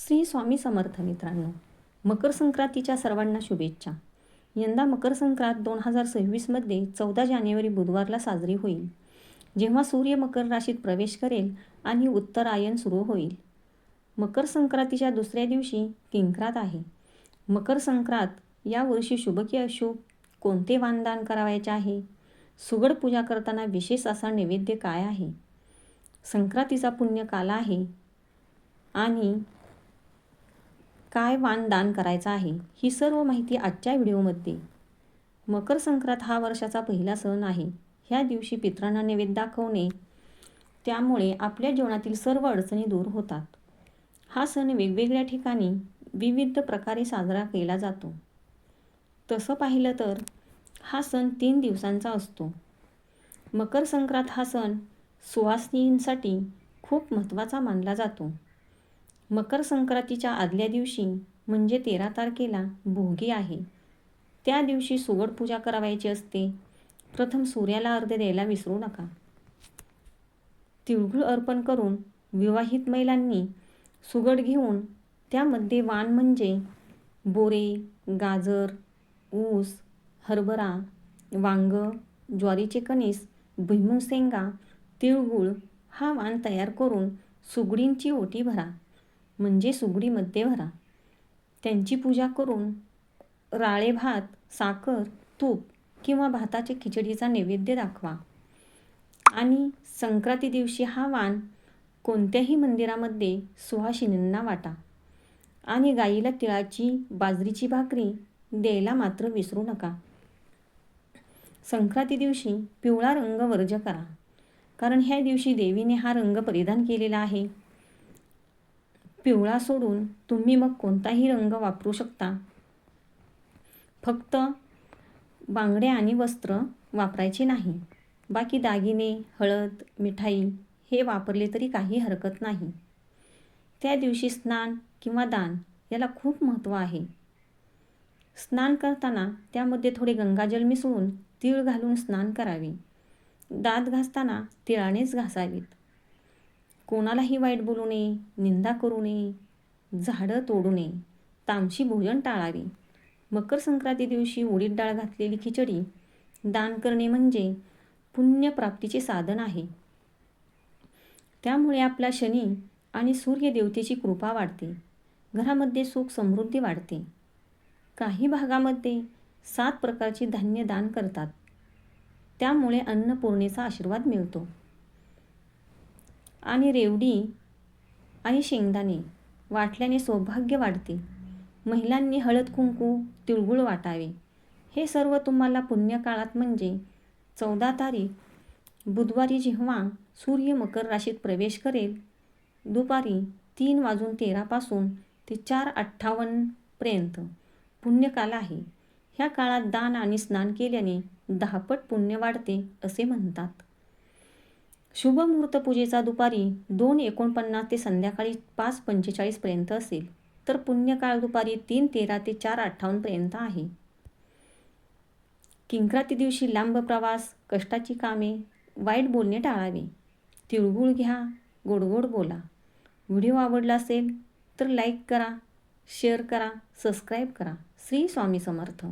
श्री स्वामी समर्थ मित्रांनो मकर संक्रांतीच्या सर्वांना शुभेच्छा. यंदा मकर संक्रांत दोन हजार सव्वीसमध्ये चौदा जानेवारी बुधवारला साजरी होईल. जेव्हा सूर्य मकर राशीत प्रवेश करेल आणि उत्तरायण सुरू होईल. मकर संक्रांतीच्या दुसऱ्या दिवशी किंक्रात आहे. मकर संक्रांत यावर्षी शुभ की अशुभ कोणते वानदान करावायचे आहे? सुगड पूजा करताना विशेष असा नैवेद्य काय आहे? संक्रांतीचा पुण्य काला आहे. आणि काय वाण दान करायचं आहे ही सर्व माहिती आजच्या व्हिडिओमध्ये. मकर संक्रांत हा वर्षाचा पहिला सण आहे. ह्या दिवशी पित्रांना नैवेद्य दाखवणे त्यामुळे आपल्या जीवनातील सर्व अडचणी दूर होतात. हा सण वेगवेगळ्या ठिकाणी विविध प्रकारे साजरा केला जातो. तसं पाहिलं तर हा सण तीन दिवसांचा असतो. मकर संक्रांत हा सण सुवासिनींसाठी खूप महत्त्वाचा मानला जातो. मकर संक्रांतीच्या आदल्या दिवशी म्हणजे तेरा तारखेला भोगी आहे. त्या दिवशी सुगड पूजा करावायची असते. प्रथम सूर्याला अर्ध द्यायला विसरू नका. तिळगुळ अर्पण करून विवाहित महिलांनी सुगड घेऊन त्यामध्ये वाण म्हणजे बोरे गाजर ऊस हरभरा वांग ज्वारीचे कणीस भुईमुग शेंगा तिळगुळ हा वाण तयार करून सुगडींची ओटी भरा. म्हणजे सुगडीमध्ये भरा. त्यांची पूजा करून राळे भात साखर तूप किंवा भाताच्या खिचडीचा नैवेद्य दाखवा. आणि संक्रांती दिवशी हा वाण कोणत्याही मंदिरामध्ये सुहाशिनींना वाटा. आणि गाईला तिळाची बाजरीची भाकरी द्यायला मात्र विसरू नका. संक्रांती दिवशी पिवळा रंग वर्ज करा. कारण ह्या दिवशी देवीने हा रंग परिधान केलेला आहे. पिवळा सोडून तुम्ही मग कोणताही रंग वापरू शकता. फक्त बांगड्या आणि वस्त्र वापरायचे नाही. बाकी दागिने हळद मिठाई हे वापरले तरी काही हरकत नाही. त्या दिवशी स्नान किंवा दान याला खूप महत्त्व आहे. स्नान करताना त्यामध्ये थोडे गंगाजल मिसळून तीळ घालून स्नान करावे. दात घासताना तिळानेच घासावीत. कोणालाही वाईट बोलू नये निंदा करू नये झाडं तोडू नये तामशी भोजन टाळावे. मकर संक्रांती दिवशी उडीद डाळ घातलेली खिचडी दान करणे म्हणजे पुण्यप्राप्तीचे साधन आहे. त्यामुळे आपला शनी आणि सूर्यदेवतेची कृपा वाढते. घरामध्ये सुख समृद्धी वाढते. काही भागामध्ये सात प्रकारची धान्य दान करतात. त्यामुळे अन्नपूर्णेचा आशीर्वाद मिळतो. आणि रेवडी आणि शेंगदाणे वाटल्याने सौभाग्य वाढते महिलांनी हळद कुंकू तिळगुळ वाटावे. हे सर्व तुम्हाला पुण्यकाळात म्हणजे चौदा तारीख बुधवारी जेव्हा सूर्य मकर राशीत प्रवेश करेल दुपारी तीन वाजून तेरापासून ते चार अठ्ठावन्नपर्यंत पुण्यकाल आहे. ह्या काळात दान आणि स्नान केल्याने दहापट पुण्य वाढते असे म्हणतात. शुभमुहूर्त पूजेचा दुपारी दोन एकोणपन्नास ते संध्याकाळी पाच पंचेचाळीसपर्यंत असेल. तर पुण्यकाळ दुपारी तीन तेरा ते चार अठ्ठावन्नपर्यंत आहे. किंक्राती दिवशी लांब प्रवास कष्टाची कामे वाईट बोलणे टाळावे. तिळगुळ घ्या गोडगोड बोला. व्हिडिओ आवडला असेल तर लाईक करा शेअर करा सबस्क्राईब करा. श्री स्वामी समर्थ.